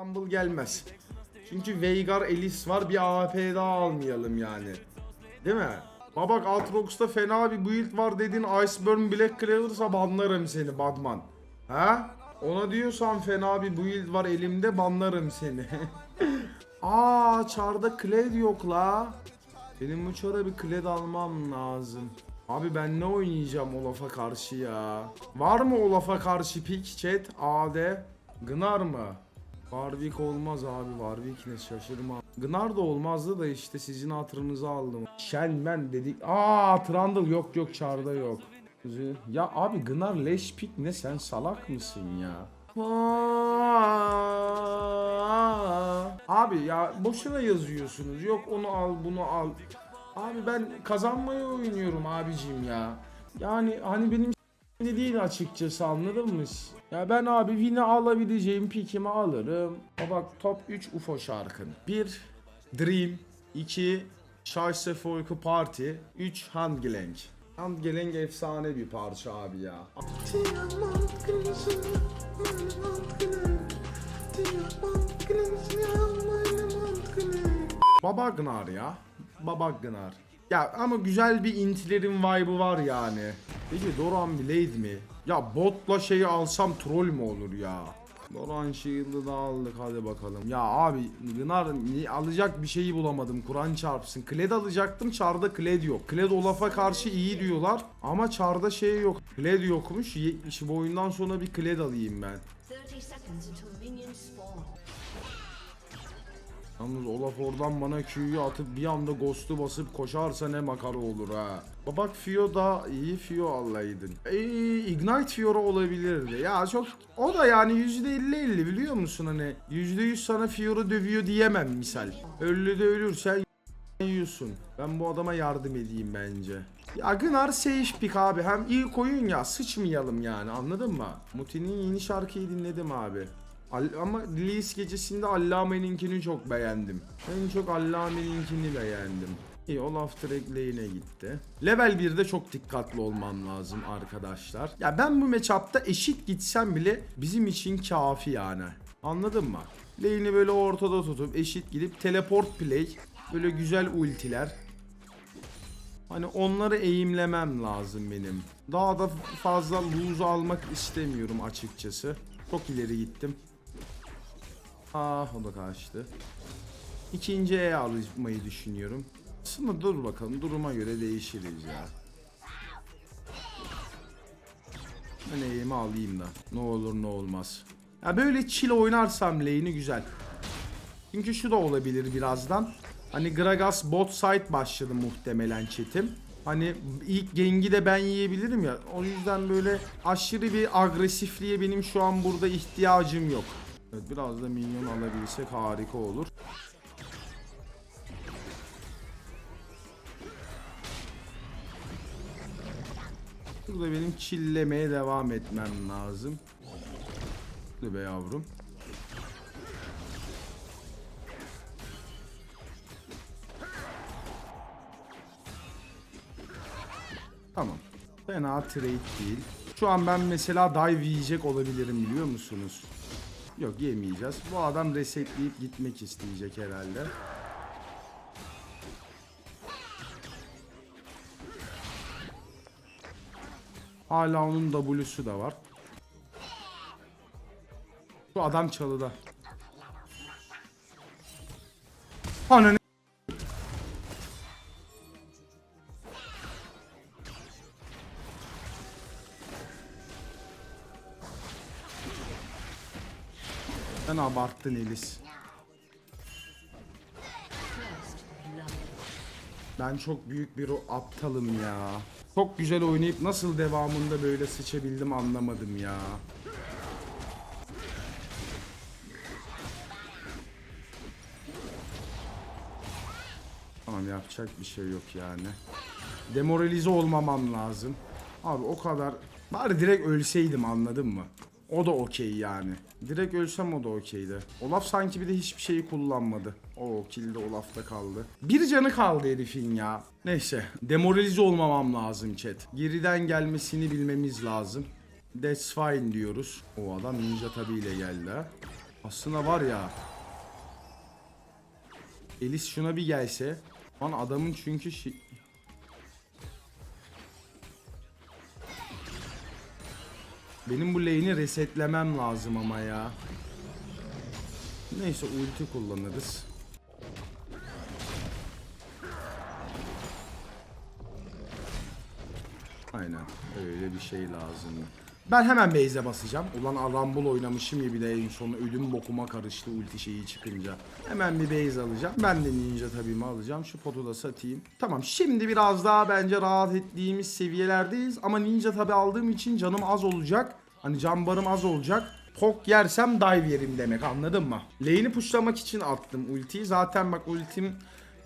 Rumble gelmez. Çünkü Veigar Elis var bir AP daha almayalım yani. Değil mi? Babak Aatrox'ta fena bir build var dedin Iceburn Black Cleaver'sa banlarım seni Badman. Ha? Ona diyorsan fena bir build var elimde banlarım seni. Aa çarda Kled yok la. Benim bu çara bir Kled almam lazım. Abi ben ne oynayacağım Olaf'a karşı ya? Var mı Olaf'a karşı pick chat AD? Gnar mı? Warwick olmaz abi Warwick ne şaşırma. Gnar da olmazdı da işte sizin hatırınızı aldım. Shenmen dedik. Aa Trundle yok yok çarda yok. Ya abi Gnar leş pick ne sen salak mısın ya? Abi ya boşuna yazıyorsunuz. Yok onu al bunu al. Abi ben kazanmayı oynuyorum abicim ya. Yani hani benim değil açıkçası anladın mı? Ya ben abi win'i alabileceğim pikimi alırım. O bak top 3 UFO şarkın. 1 Dream 2 Scheiße Volke Party 3 Handgelenk. Handgelenk efsane bir parça abi ya. Baba Gnar ya. Baba Gnar. Ya ama güzel bir intilerin vibe'ı var yani. Peki Doran Blade mi? Ya botla şeyi alsam troll mü olur ya? Doran Shield'ı da aldık hadi bakalım. Ya abi Gnar alacak bir şeyi bulamadım. Kur'an çarpsın. Kled alacaktım. Çarda Kled yok. Kled Olaf'a karşı iyi diyorlar. Ama Çarda şey yok. Kled yokmuş. 70 bu oyundan sonra bir Kled alayım ben. 30 seconds until minions spawn. Yalnız Olaf oradan bana Q'yu atıp bir anda Ghost'u basıp koşarsa ne makara olur ha. Bak Fio da iyi Fio allaydın. Eee Ignite Fiora olabilirdi. Ya çok o da yani %50-50 biliyor musun hani %100 sana Fiora dövüyor diyemem misal. Ölü de ölürsen yiyorsun. Ben bu adama yardım edeyim bence. Ya Gnar safe pick abi. Hem ilk oyun ya sıçmayalım yani anladın mı? Muti'nin yeni şarkıyı dinledim abi. Ama release gecesinde Allame'ninkini çok beğendim. En çok Allame'ninkini beğendim. İyi Olaf direkt lane'e gitti. Level 1'de çok dikkatli olmam lazım arkadaşlar. Ya ben bu matchup'ta eşit gitsem bile bizim için kafi yani. Anladın mı? Lane'i böyle ortada tutup eşit gidip teleport play. Böyle güzel ultiler. Hani onları eğimlemem lazım benim. Daha da fazla lose almak istemiyorum açıkçası. Çok ileri gittim. Ah o da kaçtı. İkinci E almayı düşünüyorum. Aslında dur bakalım duruma göre değişiriz ya. Ben eğimi alayım da. Ne olur ne olmaz. Ya böyle chill oynarsam lane'i güzel. Çünkü şu da olabilir birazdan. Hani Gragas bot side başladı muhtemelen çetim. Hani ilk gengi de ben yiyebilirim ya. O yüzden böyle aşırı bir agresifliğe benim şu an burada ihtiyacım yok. Evet biraz da minyon alabilsek harika olur. Burada benim çillemeye devam etmem lazım. Dur be yavrum. Tamam. Fena trade değil. Şu an ben mesela dive yiyecek olabilirim biliyor musunuz? Yok yemeyeceğiz. Bu adam resetleyip gitmek isteyecek herhalde. Hala onun W'su da var. Şu adam çalıda. Ananı abarttın Elis. Ben çok büyük bir o aptalım ya. Çok güzel oynayıp nasıl devamında böyle sıçabildim anlamadım ya. Tamam yapacak bir şey yok yani. Demoralize olmamam lazım. Abi o kadar... Bari direkt ölseydim anladın mı? O da okey yani. Direkt ölsem o da okeydi. Olaf sanki bir de hiçbir şeyi kullanmadı. O kill de Olaf'ta kaldı. Bir canı kaldı herifin ya. Neyse. Demoralize olmamam lazım chat. Geriden gelmesini bilmemiz lazım. That's fine diyoruz. O adam ninja tabiyle geldi ha. Aslında var ya. Elis şuna bir gelse. Lan adamın çünkü şi... Benim bu lane'i resetlemem lazım ama ya. Neyse ulti kullanırız. Aynen öyle bir şey lazım. Ben hemen base'e basacağım. Ulan Arambul oynamışım bir de en son ölüm bokuma karıştı ulti şeyi çıkınca. Hemen bir base alacağım. Ben de ninja tabiimi alacağım. Şu potu da satayım. Tamam şimdi biraz daha bence rahat ettiğimiz seviyelerdeyiz. Ama ninja tabi aldığım için canım az olacak. Hani can barım az olacak. Pok yersem dive yerim demek anladın mı? Lane'i pushlamak için attım ultiyi. Zaten bak ultim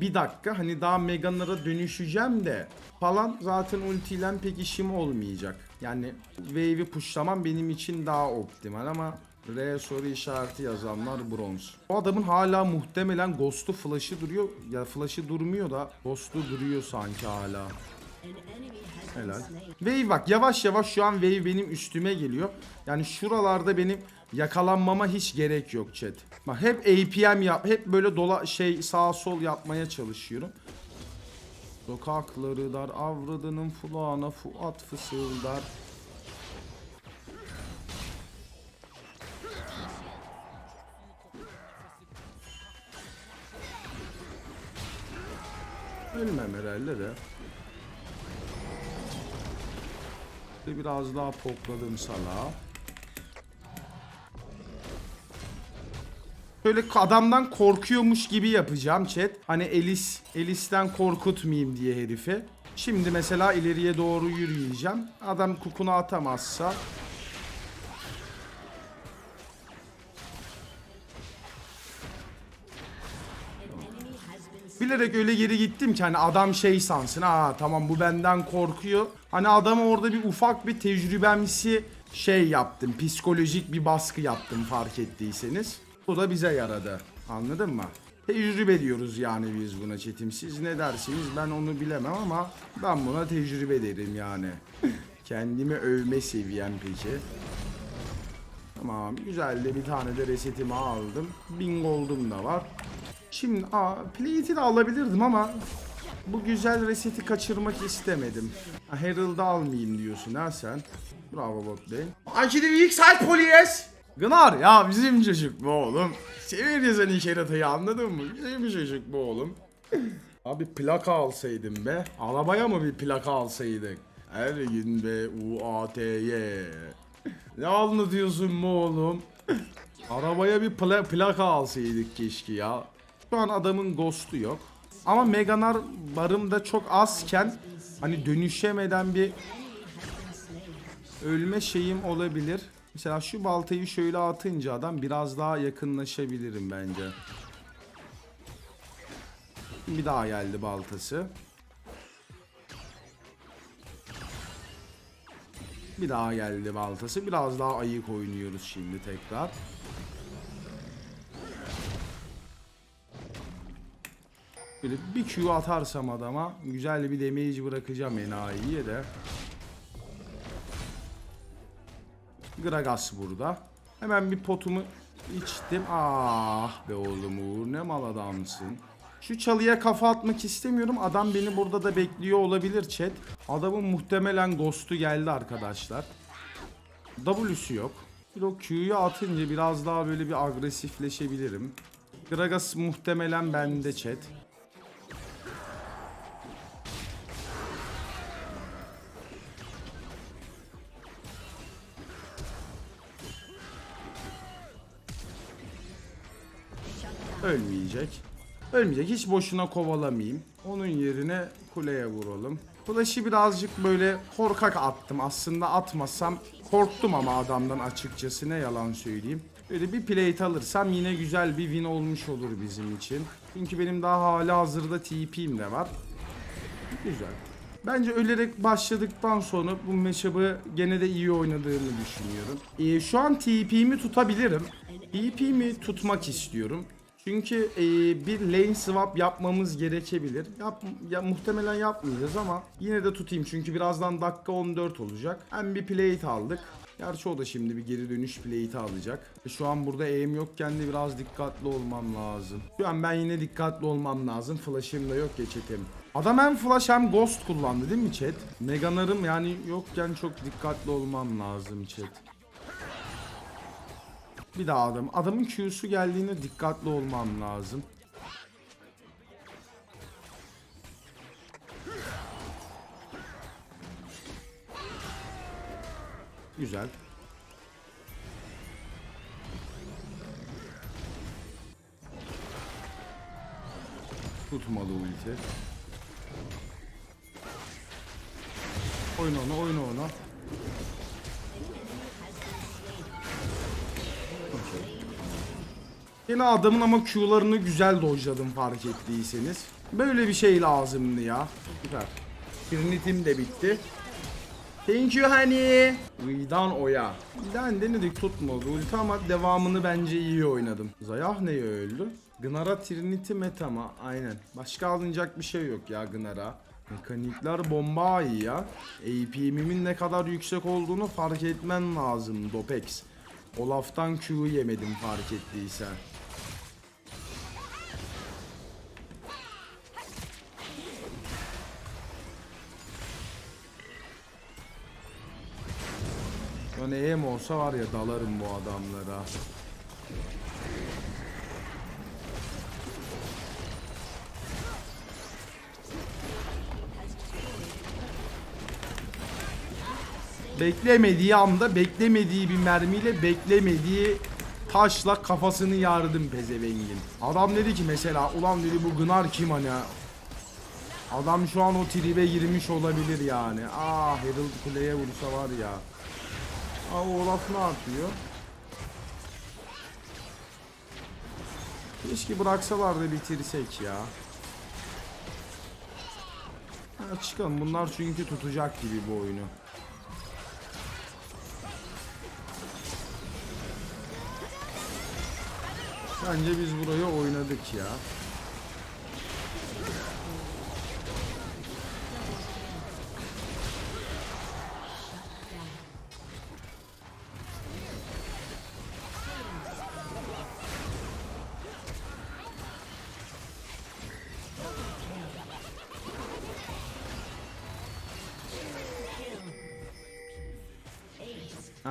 bir dakika hani daha Megan'lara dönüşeceğim de falan zaten ultiyle pek işim olmayacak. Yani wave'i pushlamam benim için daha optimal ama R soru işareti yazanlar bronz. O adamın hala muhtemelen Ghost'u flash'ı duruyor. Ya flash'ı durmuyor da Ghost'u duruyor sanki hala. Helal. Wave bak yavaş yavaş şu an wave benim üstüme geliyor. Yani şuralarda benim yakalanmama hiç gerek yok chat. Bak hep APM yap, hep böyle dola şey sağ sol yapmaya çalışıyorum. Sokakları dar avradının fulana fuat fısıldar. Ölmem herhalde de. Biraz daha pokladım salağa. Böyle adamdan korkuyormuş gibi yapacağım chat. Hani Elis, Elis'ten korkutmayayım diye herifi. Şimdi mesela ileriye doğru yürüyeceğim. Adam kukunu atamazsa bilerek öyle geri gittim ki hani adam şey sansın. Ha tamam bu benden korkuyor. Hani adama orada bir ufak bir tecrübemsi şey yaptım. Psikolojik bir baskı yaptım fark ettiyseniz. Bu da bize yaradı. Anladın mı? Tecrübe diyoruz yani biz buna çetim. Siz ne dersiniz ben onu bilemem ama ben buna tecrübe derim yani. Kendimi övme seviyem peki. Tamam güzel de bir tane de resetimi aldım. Bin gold'um da var. Şimdi aa plate'i de alabilirdim ama bu güzel reseti kaçırmak istemedim. Herald'ı almayayım diyorsun ha sen. Bravo bot lane. Akide ilk side polyes. Gınar ya bizim çocuk bu oğlum. Severiz hani keratayı anladın mı? Bizim çocuk bu oğlum. Abi plaka alsaydım be. Arabaya mı bir plaka alsaydık? Her gün be UATY. Ne anlatıyorsun bu oğlum? Arabaya bir pla- plaka alsaydık keşke ya. Şu an adamın ghost'u yok. Ama Meganar barımda çok azken hani dönüşemeden bir ölme şeyim olabilir. Mesela şu baltayı şöyle atınca adam biraz daha yakınlaşabilirim bence. Bir daha geldi baltası. Bir daha geldi baltası. Biraz daha ayık oynuyoruz şimdi tekrar. Böyle bir Q atarsam adama güzel bir damage bırakacağım enayiye de. Gragas burada. Hemen bir potumu içtim. Ah be oğlum Uğur ne mal adamsın. Şu çalıya kafa atmak istemiyorum. Adam beni burada da bekliyor olabilir chat. Adamın muhtemelen ghost'u geldi arkadaşlar. W'su yok. Bir o Q'yu atınca biraz daha böyle bir agresifleşebilirim. Gragas muhtemelen bende chat. Ölmeyecek. Ölmeyecek. Hiç boşuna kovalamayayım. Onun yerine kuleye vuralım. Flash'ı birazcık böyle korkak attım. Aslında atmasam korktum ama adamdan açıkçası ne yalan söyleyeyim. Böyle bir plate alırsam yine güzel bir win olmuş olur bizim için. Çünkü benim daha hala hazırda TP'm de var. Güzel. Bence ölerek başladıktan sonra bu matchup'ı gene de iyi oynadığımı düşünüyorum. Ee, şu an TP'mi tutabilirim. TP'mi tutmak istiyorum. Çünkü ee, bir lane swap yapmamız gerekebilir. Yap, ya, muhtemelen yapmayacağız ama yine de tutayım. Çünkü birazdan dakika 14 olacak. Hem bir plate aldık. Gerçi o da şimdi bir geri dönüş plate'i alacak. E Şu an burada aim yokken de biraz dikkatli olmam lazım. Şu an ben yine dikkatli olmam lazım. Flash'ım da yok ya chat'im. Adam hem flash hem ghost kullandı değil mi chat? Meganarım yani yokken çok dikkatli olmam lazım chat. Bir daha adam. Adamın Q'su geldiğinde dikkatli olmam lazım. Güzel. Tutmadı ulti. Oyna onu, oyna onu. Yine adamın ama Q'larını güzel dojladım fark ettiyseniz. Böyle bir şey lazımdı ya. Süper. Trinity'm de bitti. Thank you honey. Uydan oya. Ben denedik tutmadı ulti ama devamını bence iyi oynadım. Zayah neye öldü? Gnara Trinity metama aynen. Başka alınacak bir şey yok ya Gnara. Mekanikler bomba iyi ya. APM'imin ne kadar yüksek olduğunu fark etmen lazım Dopex. Olaf'tan Q yemedim fark ettiysen. Yani EM olsa var ya dalarım bu adamlara. Beklemediği anda beklemediği bir mermiyle beklemediği taşla kafasını yardım pezevengin. Adam dedi ki mesela ulan dedi bu Gınar kim hani Adam şu an o tribe girmiş olabilir yani. Ah Herald kuleye vursa var ya. Aa Olaf ne yapıyor? Keşke bıraksalar da bitirsek ya. Ha, çıkalım bunlar çünkü tutacak gibi bu oyunu. Bence biz burayı oynadık ya.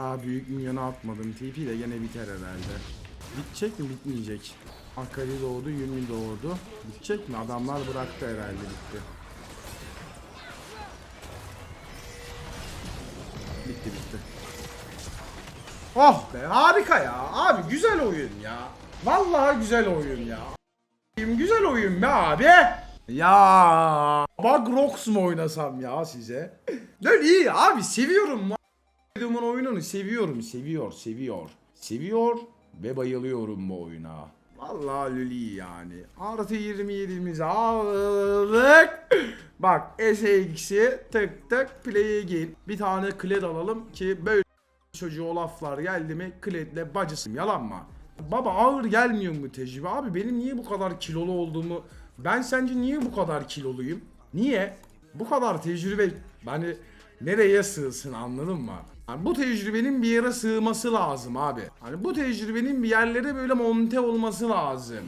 Aa büyük milyonu atmadım. TP de gene biter herhalde. Bitecek mi? Bitmeyecek. Akali doğdu, Yumi doğdu. Bitecek mi? Adamlar bıraktı herhalde bitti. Bitti bitti. Oh be harika ya. Abi güzel oyun ya. Vallahi güzel oyun ya. Güzel oyun be abi. Ya. Bak Rox mu oynasam ya size? Lan iyi abi seviyorum. Videomun oyununu seviyorum, seviyor, seviyor. Seviyor ve bayılıyorum bu oyuna. Vallahi lüli yani. Artı 27'mizi aldık. Bak SX'i tık tık play'e gir. Bir tane kled alalım ki böyle çocuğu laflar geldi mi kledle bacısım yalan mı? Baba ağır gelmiyor mu tecrübe? Abi benim niye bu kadar kilolu olduğumu ben sence niye bu kadar kiloluyum? Niye? Bu kadar tecrübe hani nereye sığsın anladın mı? Hani bu tecrübenin bir yere sığması lazım abi. Hani bu tecrübenin bir yerlere böyle monte olması lazım.